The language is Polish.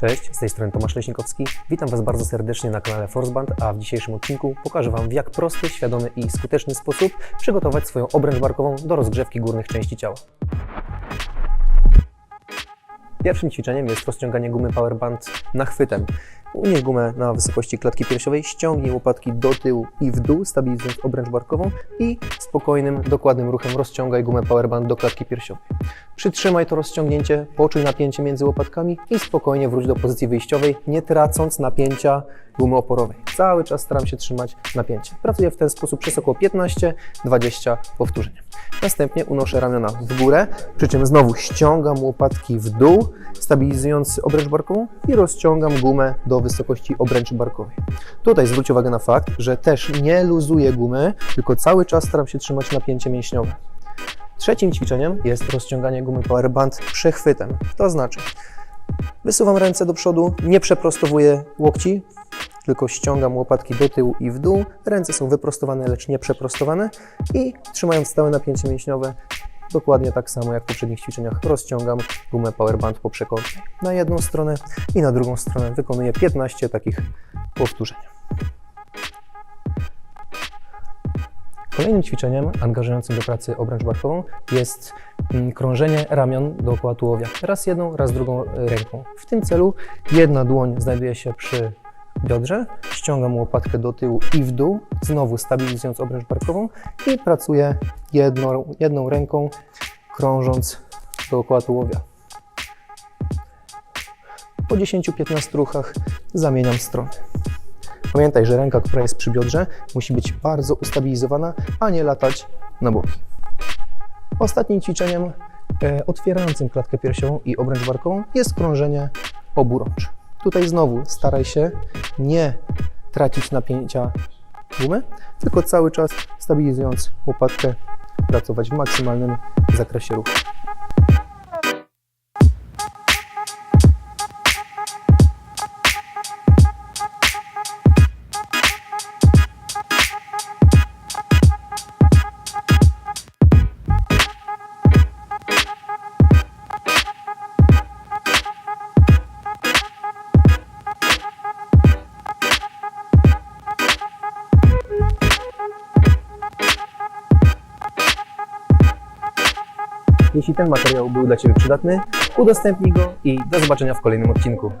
Cześć, z tej strony Tomasz Leśnikowski. Witam Was bardzo serdecznie na kanale Forceband, a w dzisiejszym odcinku pokażę Wam w jak prosty, świadomy i skuteczny sposób przygotować swoją obręcz barkową do rozgrzewki górnych części ciała. Pierwszym ćwiczeniem jest rozciąganie gumy Powerband nachwytem. Unieś gumę na wysokości klatki piersiowej, ściągnij łopatki do tyłu i w dół, stabilizując obręcz barkową i spokojnym, dokładnym ruchem rozciągaj gumę Powerband do klatki piersiowej. Przytrzymaj to rozciągnięcie, poczuj napięcie między łopatkami i spokojnie wróć do pozycji wyjściowej, nie tracąc napięcia gumy oporowej. Cały czas staram się trzymać napięcie. Pracuję w ten sposób przez około 15-20 powtórzeń. Następnie unoszę ramiona w górę, przy czym znowu ściągam łopatki w dół, stabilizując obręcz barkową i rozciągam gumę do wysokości obręczy barkowej. Tutaj zwróć uwagę na fakt, że też nie luzuję gumy, tylko cały czas staram się trzymać napięcie mięśniowe. Trzecim ćwiczeniem jest rozciąganie gumy Powerband przechwytem. To znaczy, wysuwam ręce do przodu, nie przeprostowuję łokci, tylko ściągam łopatki do tyłu i w dół. Ręce są wyprostowane, lecz nie przeprostowane i trzymając stałe napięcie mięśniowe, dokładnie tak samo jak w poprzednich ćwiczeniach, rozciągam gumę Powerband poprzekątnej na jedną stronę i na drugą stronę. Wykonuję 15 takich powtórzeń. Kolejnym ćwiczeniem angażującym do pracy obręcz barkową jest mm, krążenie ramion dookoła tułowia. Raz jedną, raz drugą ręką. W tym celu jedna dłoń znajduje się przy biodrze, ściągam łopatkę do tyłu i w dół, znowu stabilizując obręcz barkową i pracuję jedną, jedną ręką, krążąc dookoła tułowia. Po 10-15 ruchach zamieniam strony. Pamiętaj, że ręka, która jest przy biodrze, musi być bardzo ustabilizowana, a nie latać na boki. Ostatnim ćwiczeniem e, otwierającym klatkę piersiową i obręcz barkową jest krążenie oburącz. Tutaj znowu staraj się nie tracić napięcia gumy, tylko cały czas stabilizując łopatkę pracować w maksymalnym zakresie ruchu. Jeśli ten materiał był dla Ciebie przydatny, udostępnij go i do zobaczenia w kolejnym odcinku.